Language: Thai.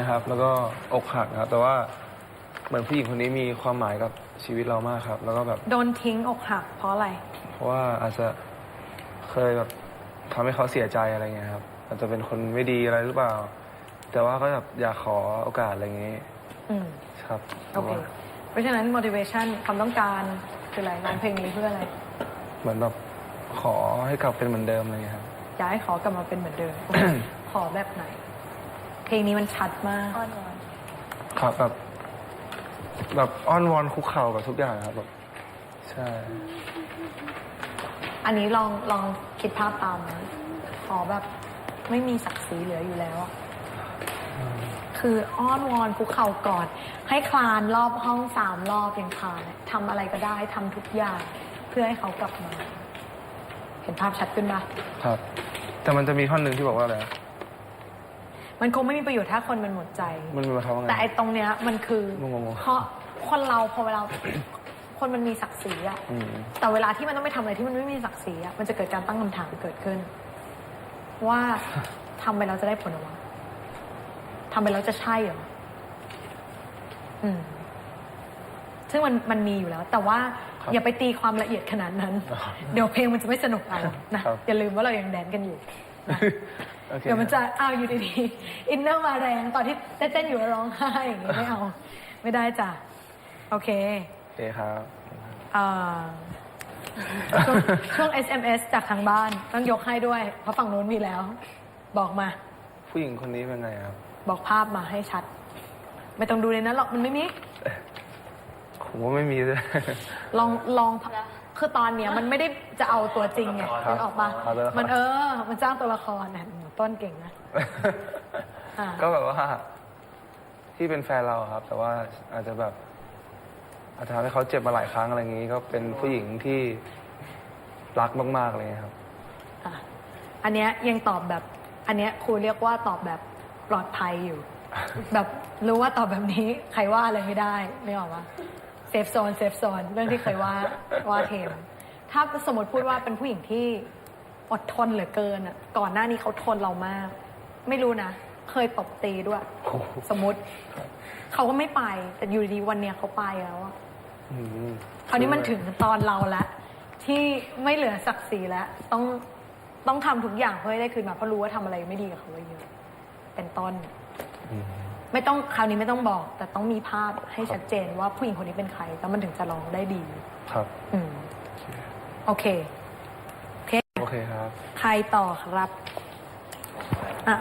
นะครับ แล้วก็อกหักนะครับ แต่ว่าเหมือนผู้หญิงคนนี้มีความหมายกับชีวิตเรามากครับ แล้วก็แบบโดนทิ้งอกหักเพราะอะไร เพราะว่าอาจจะเคยแบบทำให้เขาเสียใจอะไรเงี้ยครับ อาจจะเป็นคนไม่ดีอะไรหรือเปล่า แต่ว่าก็แบบอยากขอโอกาสอะไรเงี้ยอืมครับโอเค เพราะฉะนั้น motivation ความต้องการคืออะไรร้องเพลงนี้เพื่ออะไร เหมือนแบบขอให้กลับเป็นเหมือนเดิมอะไรเงี้ยครับ อยากให้ขอกลับมาเป็นเหมือนเดิม ขอแบบไหน เพลงนี้มันชัดมาก อ้อนวอนครับแบบ แบบอ้อนวอนคุกเข่ากับทุกอย่างครับแบบใช่ อันนี้ลองลองคิดภาพตามนะขอแบบไม่มีศักดิ์ศรีเหลืออยู่แล้วอะคืออ้อนวอนคุกเข่ากอดให้คลานรอบห้องสามรอบอย่างคลานอะทำอะไรก็ได้ทำทุกอย่าง เพื่อให้เขากลับมา เห็นภาพชัดขึ้นปะครับ แต่มันจะมีท่อนหนึ่งที่บอกว่าอะไรนะ มันคงไม่มีประโยชน์ถ้าคนมันหมดใจ มันเป็นคำว่าไง แต่ไอ้ตรงเนี้ยมันคือ งงๆ เพราะคนเราพอเวลา คนมันมีศักดิ์ศรีอะอืม แต่เวลาที่มันต้องไปทำอะไรที่มันไม่มีศักดิ์ศรีอะมันจะเกิดการตั้งคำถามเกิดขึ้น ว่าทำไปแล้วจะได้ผลหรือวะทำไปแล้วจะใช่เหรออืม ซึ่งมันมันมีอยู่แล้ว แต่ว่าครับอย่าไปตีความละเอียดขนาดนั้น ครับเดี๋ยวเพลงมันจะไม่สนุกเอานะครับ อย่าลืมว่าเรายังแดนกันอยู่นะ โอเคเดี๋ยวมันจะอ้าวอยู่ดีๆอินเนอร์มาแรงตอนที่เต้นๆอยู่แล้วร้องไห้อย่างนี้ไม่เอา ไม่ได้จ้ะ โอเคโอเคครับอ่าช่วงช่วง SMS จากทางบ้านต้องยกให้ด้วย เพราะฝั่งนู้นมีแล้ว บอกมา ผู้หญิงคนนี้เป็นไงครับ บอกภาพมาให้ชัด ไม่ต้องดูเลยนะหรอกมันไม่มีผมว่าไม่มีเลยลองลอง คือตอนเนี้ยมันไม่ได้จะเอาตัวจริงไงครับนึกออกปะเอาตัวละคร มันเออ มันจ้างตัวละครนะหนูต้นเก่งนะ อ่า ก็แบบว่า ที่เป็นแฟนเราครับ แต่ว่าอาจจะแบบ อาจจะทำให้เขาเจ็บมาหลายครั้งอะไรอย่างนี้ ก็เป็นผู้หญิงที่รักมากๆเลยครับ อะอันเนี้ยยังตอบแบบ อันเนี้ยครูเรียกว่าตอบแบบปลอดภัยอยู่ แบบรู้ว่าตอบแบบนี้ ใครว่าอะไรไม่ได้ไม่ออกว่าเซ ฟโซนเซฟโซนเรื่องที่เคยว่าว่าเทมถ้าสมมติพูดว่าเป็นผู้หญิงที่อดทนเหลือเกินอะก่อนหน้านี้เขาทนเรามาก ไม่รู้นะ เคยตบตีด้วยโอ้โหสมมติ เขาก็ไม่ไป แต่อยู่ดีๆวันเนี้ยเขาไปแล้วอะอืมคราวนี้มันถึงตอนเราละที่ไม่เหลือศักดิ์ศรีแล้วต้องต้องทำทุกอย่างเพื่อให้ได้คืนมาเพราะรู้ว่าทำอะไรไม่ดีกับเขาไว้เยอะเป็นต้นอืม ไม่ต้องคราวนี้ไม่ต้องบอก แต่ต้องมีภาพให้ชัดเจนว่าผู้หญิงคนนี้เป็นใคร แล้วมันถึงจะร้องได้ดี ครับ อืมโอเค โอเค โอเคครับ ใครต่อครับ อะ